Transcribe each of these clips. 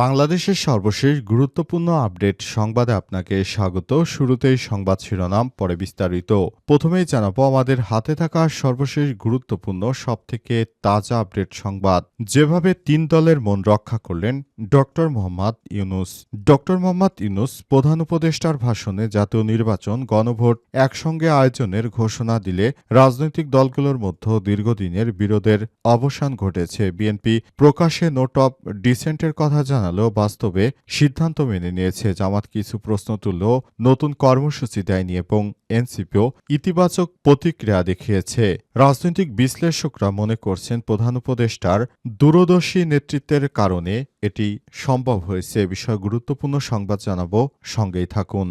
বাংলাদেশের সর্বশেষ গুরুত্বপূর্ণ আপডেট সংবাদে আপনাকে স্বাগত। শুরুতেই সংবাদ শিরোনাম, পরে বিস্তারিত। প্রথমেই জানাব, আমাদের হাতে থাকা সর্বশেষ গুরুত্বপূর্ণ, সবথেকে তাজা আপডেট সংবাদ। যেভাবে তিন দলের মন রক্ষা করলেন ডক্টর মোহাম্মদ ইউনুস। ডক্টর মোহাম্মদ ইউনুস প্রধান উপদেষ্টার ভাষণে জাতীয় নির্বাচন, গণভোট একসঙ্গে আয়োজনের ঘোষণা দিলে রাজনৈতিক দলগুলোর মধ্যে দীর্ঘদিনের বিরোধের অবসান ঘটেছে। বিএনপি প্রকাশ্যে নোট অব ডিসেন্টের কথা জানালেও বাস্তবে সিদ্ধান্ত মেনে নিয়েছে জামাত কিছু প্রশ্ন তুললেও নতুন কর্মসূচি দেয়নি এবং এনসিপিও ইতিবাচক প্রতিক্রিয়া দেখিয়েছে। রাজনৈতিক বিশ্লেষকরা মনে করছেন প্রধান উপদেষ্টার দূরদর্শী নেতৃত্বের কারণে এটি সম্ভব হয়েছে। বিষয়ে গুরুত্বপূর্ণ সংবাদ জানাব। সঙ্গেই থাকুন।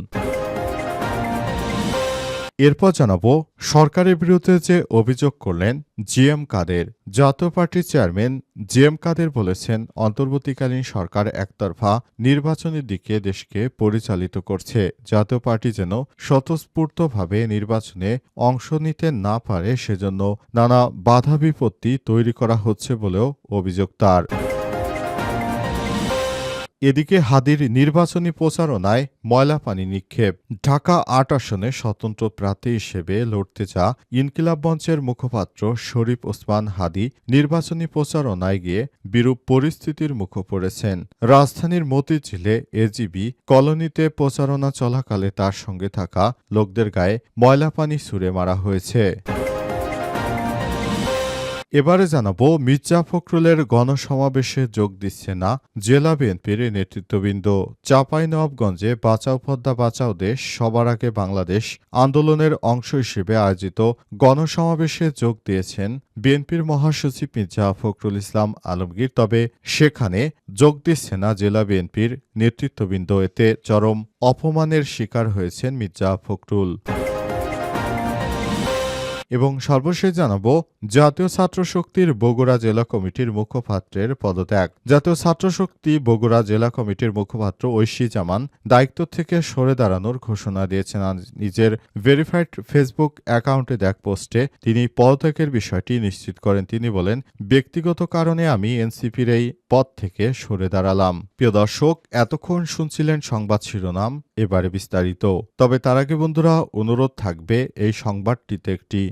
এরপর জানাব, সরকারের বিরুদ্ধে যে অভিযোগ করলেন জিএম কাদের, জাতীয় পার্টির চেয়ারম্যান জিএম কাদের বলেছেন, অন্তর্বর্তীকালীন সরকার একতরফা নির্বাচনের দিকে দেশকে পরিচালিত করছে। জাতীয় পার্টি যেন স্বতঃস্ফূর্তভাবে নির্বাচনে অংশ নিতে না পারে, সেজন্য নানা বাধা বিপত্তি তৈরি করা হচ্ছে বলেও অভিযোগ তার। এদিকে হাদির নির্বাচনী প্রচারণায় ময়লা পানি নিক্ষেপ। ঢাকা আট আসনে স্বতন্ত্র প্রার্থী হিসেবে লড়তে চা ইনকিলাব মঞ্চের মুখপাত্র শরীফ ওসমান হাদি। নির্বাচনী প্রচারণায় গিয়ে বিরূপ পরিস্থিতির মুখে পড়েছেন। রাজধানীর মতিঝিলে এজিবি কলোনিতে প্রচারণা চলাকালে তার সঙ্গে থাকা লোকদের গায়ে ময়লা পানি ছুড়ে মারা হয়েছে। এবারে জানাব, মির্জা ফখরুলের গণসমাবেশে যোগ দিচ্ছে না জেলা বিএনপির নেতৃত্ববৃন্দ। চাঁপাইনবাবগঞ্জে বাঁচাও পদ্মা বাঁচাও দেশ, সবার আগে বাংলাদেশ আন্দোলনের অংশ হিসেবে আয়োজিত গণসমাবেশে যোগ দিয়েছেন বিএনপির মহাসচিব মির্জা ফখরুল ইসলাম আলমগীর। তবে সেখানে যোগ দিচ্ছে না জেলা বিএনপির নেতৃত্ববৃন্দ, এতে চরম অপমানের শিকার হয়েছেন মির্জা ফখরুল। এবং সর্বশেষ জানাব, জাতীয় ছাত্র শক্তির বগুড়া জেলা কমিটির মুখপাত্রের পদত্যাগ। জাতীয় ছাত্র শক্তি বগুড়া জেলা কমিটির মুখপাত্র ঐশী জামান দায়িত্ব থেকে সরে দাঁড়ানোর ঘোষণা দিয়েছেন নিজের ভেরিফাইড ফেসবুক অ্যাকাউন্টে দেখ পোস্টে তিনি পদত্যাগের বিষয়টি নিশ্চিত করেন। তিনি বলেন, ব্যক্তিগত কারণে আমি এনসিপির এই পদ থেকে সরে দাঁড়ালাম। প্রিয় দর্শক, এতক্ষণ শুনছিলেন সংবাদ শিরোনাম, এবারে বিস্তারিত। তবে তার আগে বন্ধুরা, অনুরোধ থাকবে এই সংবাদটিতে একটি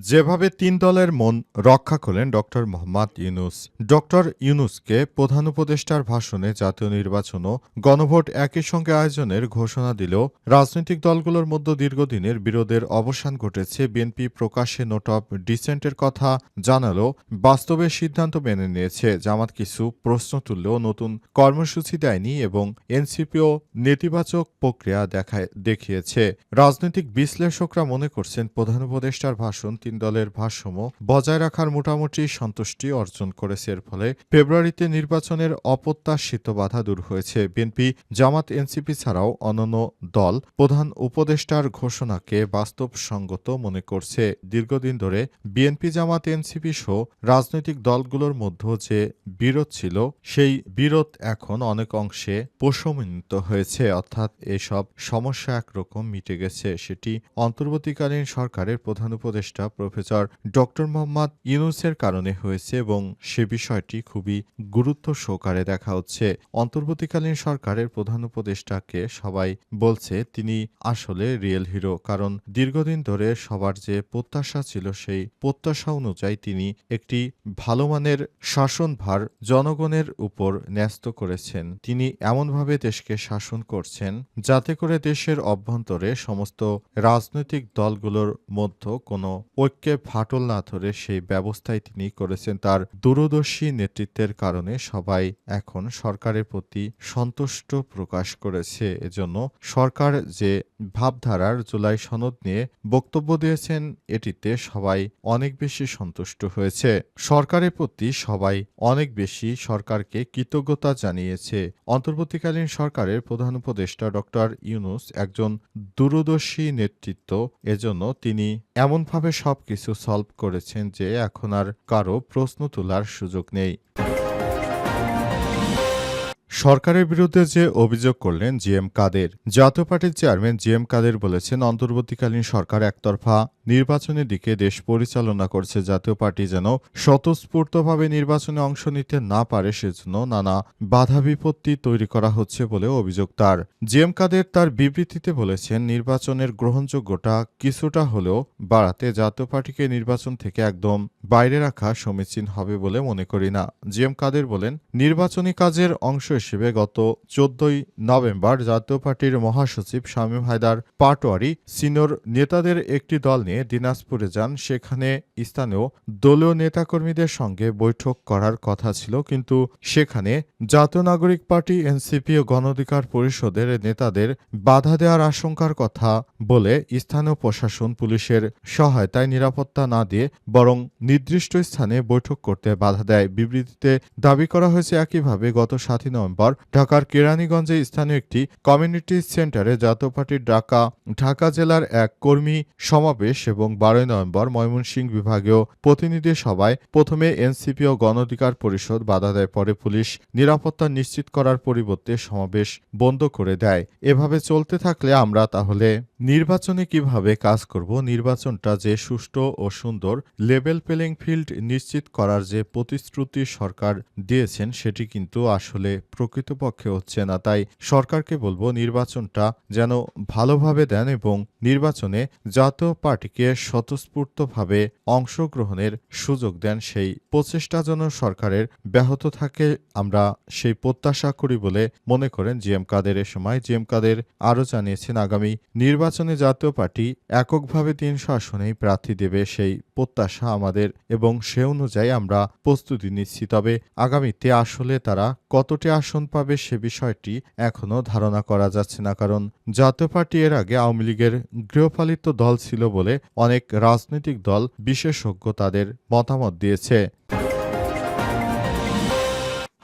যেভাবে তিন দলের মন রক্ষা করলেন ডক্টর মোহাম্মদ ইউনুস, ডক্টর ইউনুসকে প্রধান উপদেষ্টার ভাষণে জাতীয় নির্বাচন ও গণভোট একই সঙ্গে আয়োজনের ঘোষণা দিলেও রাজনৈতিক দলগুলোর মধ্যে দীর্ঘদিনের বিরোধের অবসান ঘটেছে বিএনপি প্রকাশ্যে নোট অব ডিসেন্টের কথা জানালেও বাস্তবে সিদ্ধান্ত মেনে নিয়েছে জামাত কিছু প্রশ্ন তুললেও নতুন কর্মসূচি দেয়নি এবং এনসিপিও নেতিবাচক প্রক্রিয়া দেখায় দেখিয়েছে। রাজনৈতিক বিশ্লেষকরা মনে করছেন প্রধান উপদেষ্টার ভাষণ তিন দলের ভারসাম্য বজায় রাখার মোটামুটি সন্তুষ্টি অর্জন করেছে। এর ফলে ফেব্রুয়ারিতে নির্বাচনের অপ্রত্যাশিত বাধা দূর হয়েছে। বিএনপি, জামাত, এনসিপি ছাড়াও অন্যান্য দল প্রধান উপদেষ্টার ঘোষণাকে বাস্তবসঙ্গত মনে করছে। দীর্ঘদিন ধরে বিএনপি, জামাত, এনসিপি সহ রাজনৈতিক দলগুলোর মধ্যে যে বিরোধ ছিল, সেই বিরোধ এখন অনেক অংশে প্রশমিত হয়েছে। অর্থাৎ এসব সমস্যা একরকম মিটে গেছে। সেটি অন্তর্বর্তীকালীন সরকারের প্রধান উপদেষ্টা প্রফেসর ডক্টর মোহাম্মদ ইউনুসের কারণে হয়েছে এবং সে বিষয়টি খুবই গুরুত্ব সহকারে দেখা হচ্ছে। অন্তর্বর্তীকালীন সরকারের প্রধান উপদেষ্টাকে সবাই বলছে তিনি আসলে রিয়েল হিরো, কারণ দীর্ঘদিন ধরে সবার যে প্রত্যাশা ছিল সেই প্রত্যাশা অনুযায়ী তিনি একটি ভালো মানের শাসনভার জনগণের উপর ন্যস্ত করেছেন। তিনি এমনভাবে দেশকে শাসন করছেন যাতে করে দেশের অভ্যন্তরে সমস্ত রাজনৈতিক দলগুলোর মধ্যে কোনো ঐক্যে ফাটল না ধরে সেই ব্যবস্থাই তিনি করেছেন। তার দূরদর্শী নেতৃত্বের কারণে সবাই এখন সরকারের প্রতি সন্তুষ্ট প্রকাশ করেছে। এজন্য সরকার যে ভাবধারার জুলাই সনদ নিয়ে বক্তব্য দিয়েছেন, এটিতে সবাই অনেক বেশি সন্তুষ্ট হয়েছে। সরকারের প্রতি সবাই অনেক বেশি সরকারকে কৃতজ্ঞতা জানিয়েছে। অন্তর্বর্তীকালীন সরকারের প্রধান উপদেষ্টা ডক্টর ইউনুস একজন দূরদর্শী নেতৃত্ব। এজন্য তিনি এমনভাবে সবকিছু সলভ করেছেন যে এখন আর কারও প্রশ্ন তোলার সুযোগ নেই। সরকারের বিরুদ্ধে যে অভিযোগ করলেন জি এম কাদের, জাতীয় পার্টির চেয়ারম্যান জি এম কাদের বলেছেন, অন্তর্বর্তীকালীন সরকার একতরফা নির্বাচনের দিকে দেশ পরিচালনা করছে। জাতীয় পার্টি যেন স্বতঃস্ফূর্তভাবে নির্বাচনে অংশ নিতে না পারে, সেজন্য নানা বাধা বিপত্তি তৈরি করা হচ্ছে বলে অভিযোগ তার। জি এম কাদের তার বিবৃতিতে বলেছেন, নির্বাচনের গ্রহণযোগ্যতা কিছুটা হলেও বাড়াতে জাতীয় পার্টিকে নির্বাচন থেকে একদম বাইরে রাখা সমীচীন হবে বলে মনে করি না। জি এম কাদের বলেন, নির্বাচনী কাজের অংশ হিসেবে গত চোদ্দই নভেম্বর জাতীয় পার্টির মহাসচিব শামীম হায়দার পাটোয়ারি সিনিয়র নেতাদের একটি দল নিয়ে দিনাজপুরে যান। সেখানে স্থানীয় দলীয় নেতাকর্মীদের সঙ্গে বৈঠক করার কথা ছিল। কিন্তু সেখানে জাতীয় নাগরিক পার্টি, এনসিপি ও গণঅধিকার পরিষদের নেতাদের বাধা দেওয়ার আশঙ্কার কথা বলে স্থানীয় প্রশাসন পুলিশের সহায়তায় নিরাপত্তা না দিয়ে বরং নির্দিষ্ট স্থানে বৈঠক করতে বাধা দেয়। বিবৃতিতে দাবি করা হয়েছে, একইভাবে গত সাতই নভেম্বর ঢাকার কেরানীগঞ্জে স্থানীয় একটি কমিউনিটি সেন্টারে জাতীয় পার্টির ঢাকা ঢাকা জেলার এক কর্মী সমাবেশ এবং বারোই নভেম্বর ময়মনসিংহ বিভাগীয় প্রতিনিধি সভায় প্রথমে এনসিপি ও গণ অধিকার পরিষদ বাধা দেয়, পরে পুলিশ নিরাপত্তা নিশ্চিত করার পরিবর্তে সমাবেশ বন্ধ করে দেয়। এভাবে চলতে থাকলে আমরা তাহলে নির্বাচনে কীভাবে কাজ করব? নির্বাচনটা যে সুষ্ঠু ও সুন্দর, লেভেল প্লেইং ফিল্ড নিশ্চিত করার যে প্রতিশ্রুতি সরকার দিয়েছেন, সেটি কিন্তু আসলে প্রকৃতপক্ষে হচ্ছে না। তাই সরকারকে বলব, নির্বাচনটা যেন ভালোভাবে দেন এবং নির্বাচনে জাতীয় পার্টিকে স্বতঃস্ফূর্তভাবে অংশগ্রহণের সুযোগ দেন, সেই প্রচেষ্টা যেন সরকারের ব্যাহত থাকে, আমরা সেই প্রত্যাশা করি বলে মনে করেন জি এম কাদের এ সময়। জি এম কাদের আরও জানিয়েছেন, আগামী নির্বাচনে জাতীয় পার্টি এককভাবে তিনশো আসনেই প্রার্থী দেবে সেই প্রত্যাশা আমাদের এবং সে অনুযায়ী আমরা প্রস্তুতি নিচ্ছি। তবে আগামীতে আসলে তারা কতটি আসন পাবে সে বিষয়টি এখনও ধারণা করা যাচ্ছে না, কারণ জাতীয় পার্টি এর আগে আওয়ামী লীগের গৃহপালিত দল ছিল বলে অনেক রাজনৈতিক দল বিশেষজ্ঞ তাদের মতামত দিয়েছে।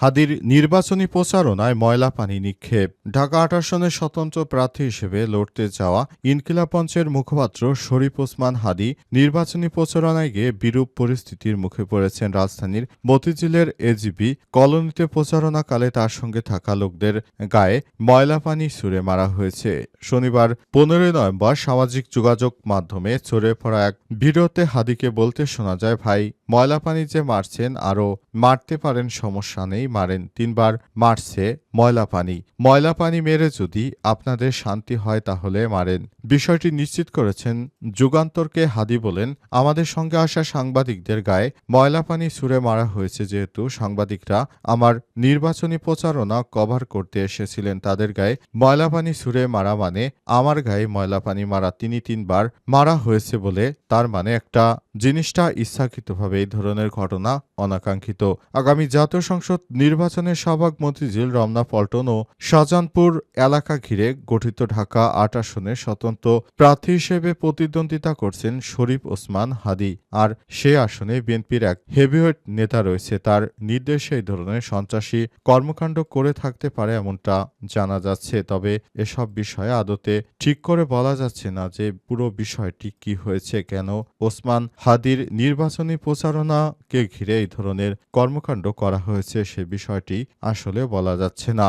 হাদির নির্বাচনী প্রচারণায় ময়লা পানি নিক্ষেপ। ঢাকা আট আসনের স্বতন্ত্র প্রার্থী হিসেবে লড়তে যাওয়া ইনকিলাব মঞ্চের মুখপাত্র শরীফ ওসমান হাদি নির্বাচনী প্রচারণায় গিয়ে বিরূপ পরিস্থিতির মুখে পড়েছেন রাজধানীর মতিঝিলের এজিবি কলোনিতে প্রচারণাকালে তার সঙ্গে থাকা লোকদের গায়ে ময়লা পানি ছুড়ে মারা হয়েছে। শনিবার পনেরোই নভেম্বর সামাজিক যোগাযোগ মাধ্যমে ছড়িয়ে পড়া এক ভিডিওতে হাদিকে বলতে শোনা যায়, ভাই ময়লা পানি যে মারছেন আরও মারতে পারেন সমস্যা নেই। মারেন তিনবার, মারছে ময়লা পানি। ময়লা পানি মেরে যদি আপনাদের শান্তি হয় তাহলে মারেন। বিষয়টি নিশ্চিত করেছেন যুগান্তরকে হাদি বলেন। আমাদের সঙ্গে আসা সাংবাদিকদের গায়ে ময়লা পানি ছুড়ে মারা হয়েছে যেহেতু সাংবাদিকরা আমার নির্বাচনী প্রচারণা কভার করতে এসেছিলেন। তাদের গায়ে ময়লা পানি ছুড়ে মারা মানে আমার গায়ে ময়লা পানি মারা। তিনি তিনবার মারা হয়েছে বলে তার মানে একটা জিনিসটা ইচ্ছাকৃতভাবে এই ধরনের ঘটনা অনাকাঙ্ক্ষিত। আগামী জাতীয় সংসদ নির্বাচনে শাহবাগ মতিঝিল রমনা পল্টন ও শাহজাহানপুর এলাকা ঘিরে গঠিত ঢাকা আট আসনে স্বতন্ত্র প্রার্থী হিসেবে প্রতিদ্বন্দ্বিতা করছেন শরীফ ওসমান হাদি। আর সে আসনে বিএনপির এক হেভিওয়েট নেতা রয়েছে। তার নির্দেশে এই ধরনের সন্ত্রাসী কর্মকাণ্ড করে থাকতে পারে এমনটা জানা যাচ্ছে। তবে এসব বিষয়ে আদতে ঠিক করে বলা যাচ্ছে না যে পুরো বিষয়টি কি হয়েছে, কেন ওসমান হাদির নির্বাচনী প্রচারণাকে ঘিরে এই ধরনের কর্মকাণ্ড করা হয়েছে সে বিষয়টি আসলে বলা যাচ্ছে না।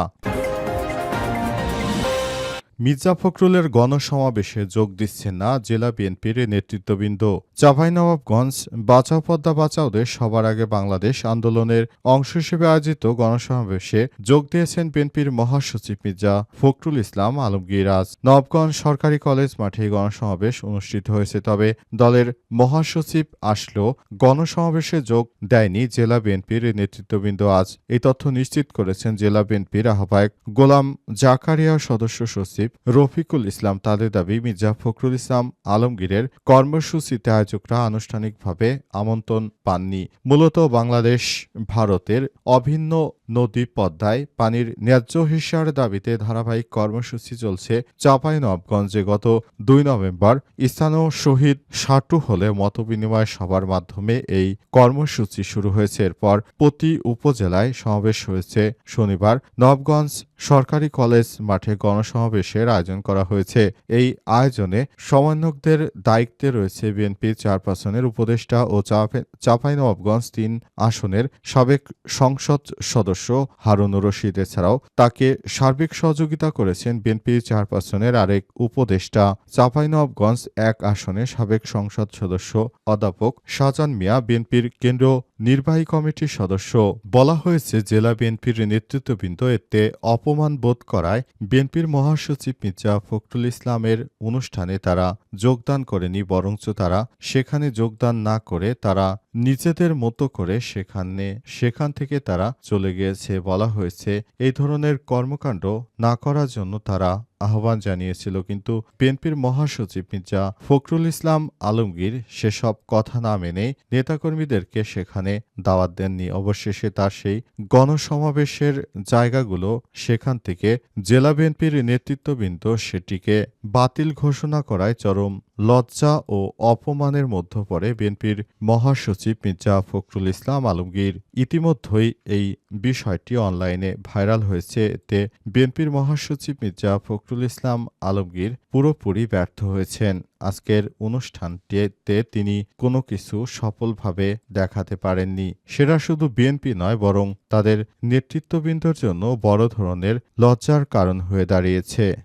মির্জা ফখরুলের গণসমাবেশে যোগ দিচ্ছেন না জেলা বিএনপির নেতৃত্ববৃন্দ। চাঁপাইনবাবগঞ্জ বাঁচাও পদ্মা বাঁচাওদের সবার আগে বাংলাদেশ আন্দোলনের অংশ হিসেবে আয়োজিত গণসমাবেশে যোগ দিয়েছেন বিএনপির মহাসচিব মির্জা ফখরুল ইসলাম আলমগীর আজ নবগঞ্জ সরকারি কলেজ মাঠে গণসমাবেশ অনুষ্ঠিত হয়েছে, তবে দলের মহাসচিব আসলেও গণসমাবেশে যোগ দেয়নি জেলা বিএনপির নেতৃত্ববৃন্দ। আজ এই তথ্য নিশ্চিত করেছেন জেলা বিএনপির আহ্বায়ক গোলাম জাকারিয়া সদস্য সচিব সচিব রফিকুল ইসলাম তাদের দাবি, মির্জা ফখরুল ইসলাম আলমগীরের কর্মসূচিতে আয়োজকরা আনুষ্ঠানিকভাবে আমন্ত্রণ পাননি। মূলত বাংলাদেশ, ভারতের অভিন্ন নদী পদ্মায় পানির ন্যায্য হিস্যার দাবিতে ধারাবাহিক কর্মসূচি চলছে চাঁপাইনবাবগঞ্জে। গত দুই নভেম্বর স্থানীয় শহীদ সাটু হলে মতবিনিময় সভার মাধ্যমে এই কর্মসূচি শুরু হয়েছে। এরপর প্রতি উপজেলায় সমাবেশ হয়েছে। শনিবার নবগঞ্জ সরকারি কলেজ মাঠে গণসমাবেশের আয়োজন করা হয়েছে। এই আয়োজনে সমন্বয়কদের দায়িত্বে রয়েছে বিএনপি চেয়ারপারসনের উপদেষ্টা ও চাপে- চাঁপাইনবাবগঞ্জ তিন আসনের সাবেক সংসদ সদস্য হারুনুর রশিদ। এছাড়াও তাকে সার্বিক সহযোগিতা করেছেন বিএনপি চেয়ারপারসনের আরেক উপদেষ্টা। চাঁপাইনবাবগঞ্জ এক আসনে সাবেক সংসদ সদস্য অধ্যাপক শাহজান মিয়া বিএনপির কেন্দ্র নির্বাহী কমিটির সদস্য। বলা হয়েছে, জেলা বিএনপির নেতৃত্ববৃন্দ এতে অপমান বোধ করায় বিএনপির মহাসচিব মির্জা ফখরুল ইসলামের অনুষ্ঠানে তারা যোগদান করেনি, বরঞ্চ তারা সেখানে যোগদান না করে তারা নিজেদের মতো করে সেখানে, সেখান থেকে তারা চলে গিয়েছে বলা হয়েছে, এই ধরনের কর্মকাণ্ড না করার জন্য তারা আহ্বান জানিয়েছিল। কিন্তু বিএনপির মহাসচিব মির্জা ফখরুল ইসলাম আলমগীর সেসব কথা না মেনে নেতাকর্মীদেরকে সেখানে দাওয়াত দেননি। অবশেষে তার সেই গণসমাবেশের জায়গাগুলো সেখান থেকে জেলা বিএনপির নেতৃত্ববৃন্দ সেটিকে বাতিল ঘোষণা করায় চরম লজ্জা ও অপমানের মধ্যে পড়ে বিএনপির মহাসচিব মির্জা ফখরুল ইসলাম আলমগীর ইতিমধ্যেই এই বিষয়টি অনলাইনে ভাইরাল হয়েছে। এতে বিএনপির মহাসচিব মির্জা ফখরুল ইসলাম আলমগীর পুরোপুরি ব্যর্থ হয়েছেন। আজকের অনুষ্ঠানটিতে তিনি কোনো কিছু সফলভাবে দেখাতে পারেননি। সেটা শুধু বিএনপি নয়, বরং তাদের নেতৃত্ববৃন্দর জন্য বড় ধরনের লজ্জার কারণ হয়ে দাঁড়িয়েছে।